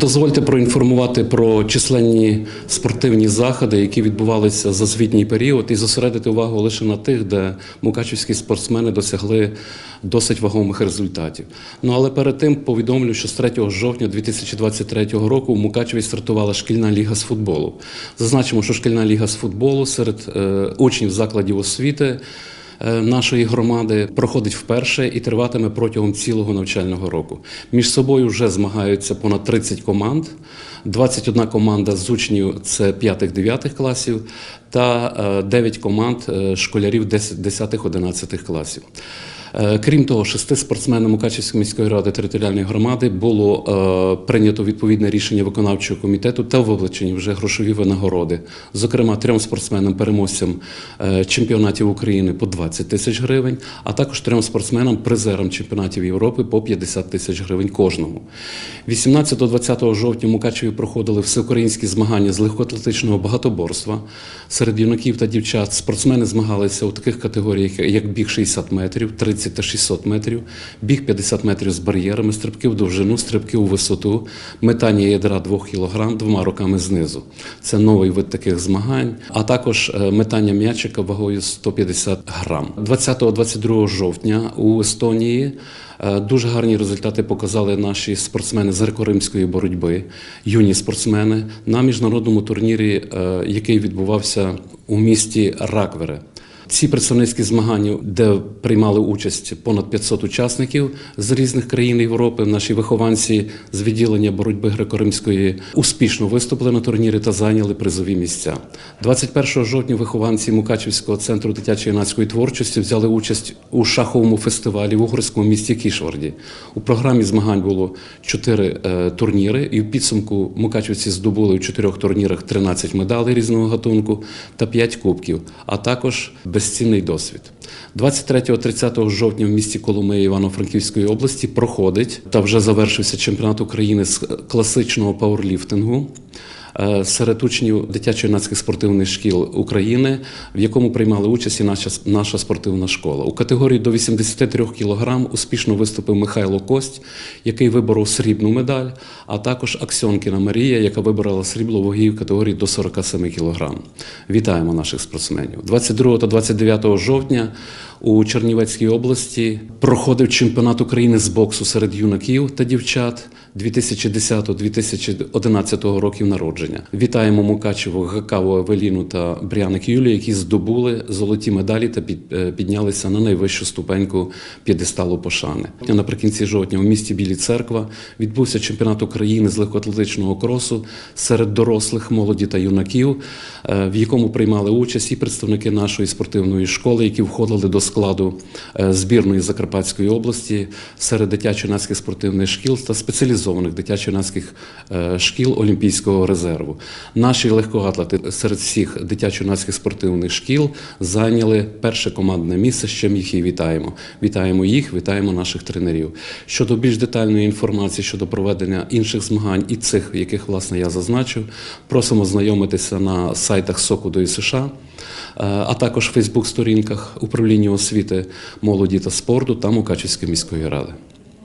Дозвольте проінформувати про численні спортивні заходи, які відбувалися за звітній період, і зосередити увагу лише на тих, де мукачівські спортсмени досягли досить вагомих результатів. Ну але перед тим повідомлю, що з 3 жовтня 2023 року в Мукачеві стартувала шкільна ліга з футболу. Зазначимо, що шкільна ліга з футболу серед е, учнів закладів освіти нашої громади проходить вперше і триватиме протягом цілого навчального року. Між собою вже змагаються понад 30 команд. 21 команда з учнів це 5-9 класів та е, 9 команд е, школярів 10-11 класів. Е, Крім того, шести спортсменам Мукачівської міської ради територіальної громади було е, прийнято відповідне рішення виконавчого комітету та виплачені вже грошові винагороди. Зокрема, трьом спортсменам переможцям е, чемпіонатів України по 20 тисяч гривень, а також трьом спортсменам призерам чемпіонатів Європи по 50 тисяч гривень кожному. 18-20 жовтня в Мукачеві проходили всеукраїнські змагання з легкоатлетичного багатоборства. Серед юнаків та дівчат спортсмени змагалися у таких категоріях, як біг 60 метрів, 30 та 600 метрів, біг 50 метрів з бар'єрами, стрибки в довжину, стрибки у висоту, метання ядра 2 кг двома руками знизу. Це новий вид таких змагань, а також е, метання м'ячика вагою 150 грам. 20-22 жовтня у Естонії Е, Дуже гарні результати показали наші спортсмени з греко-римської боротьби, юні спортсмени на міжнародному турнірі, е, який відбувався у місті Раквере. Ці представницькі змагання, де приймали участь понад 500 учасників з різних країн Європи, наші вихованці з відділення боротьби греко-римської успішно виступили на турнірі та зайняли призові місця. 21 жовтня вихованці Мукачівського центру дитячої юнацької творчості взяли участь у шаховому фестивалі в угорському місті Кішварді. У програмі змагань було чотири е, турніри, і в підсумку Мукачівці здобули у чотирьох турнірах 13 медалей різного гатунку та 5 кубків, а також безцінний досвід. 23-30 жовтня в місті Коломиї Івано-Франківської області проходить та вже завершився чемпіонат України з класичного пауерліфтингу серед учнів дитячо-юнацьких спортивних шкіл України, в якому приймали участь і наша, наша спортивна школа. У категорії до 83 кг успішно виступив Михайло Кость, який виборов срібну медаль, а також Аксьонкіна Марія, яка виборола срібло в в категорії до 47 кг. Вітаємо наших спортсменів. 22 та 29 жовтня у Чернівецькій області проходив чемпіонат України з боксу серед юнаків та дівчат 2010-2011 років народження. Вітаємо Мукачеву, Гакаву, Евеліну та Бряник Юлію, які здобули золоті медалі та е, піднялися на найвищу ступеньку п'єдесталу пошани. Наприкінці жовтня у місті Білі Церква відбувся чемпіонат України з легкоатлетичного кросу серед дорослих, молоді та юнаків, е, в якому приймали участь і представники нашої спортивної школи, які входили до складу е, збірної Закарпатської області серед дитячо-юнацьких спортивних шкіл та спеціалізованих дитячо-юнацьких е, шкіл Олімпійського резерву. Наші легкоатлети серед всіх дитячо-юнацьких спортивних шкіл зайняли перше командне місце, з чим їх і вітаємо. Вітаємо їх, вітаємо наших тренерів. Щодо більш детальної інформації щодо проведення інших змагань і цих, яких власне я зазначив, просимо знайомитися на сайтах СОКу до США, е, а також в Фейсбук-сторінках управління освіти, молоді та спорту та Мукачівської міської ради.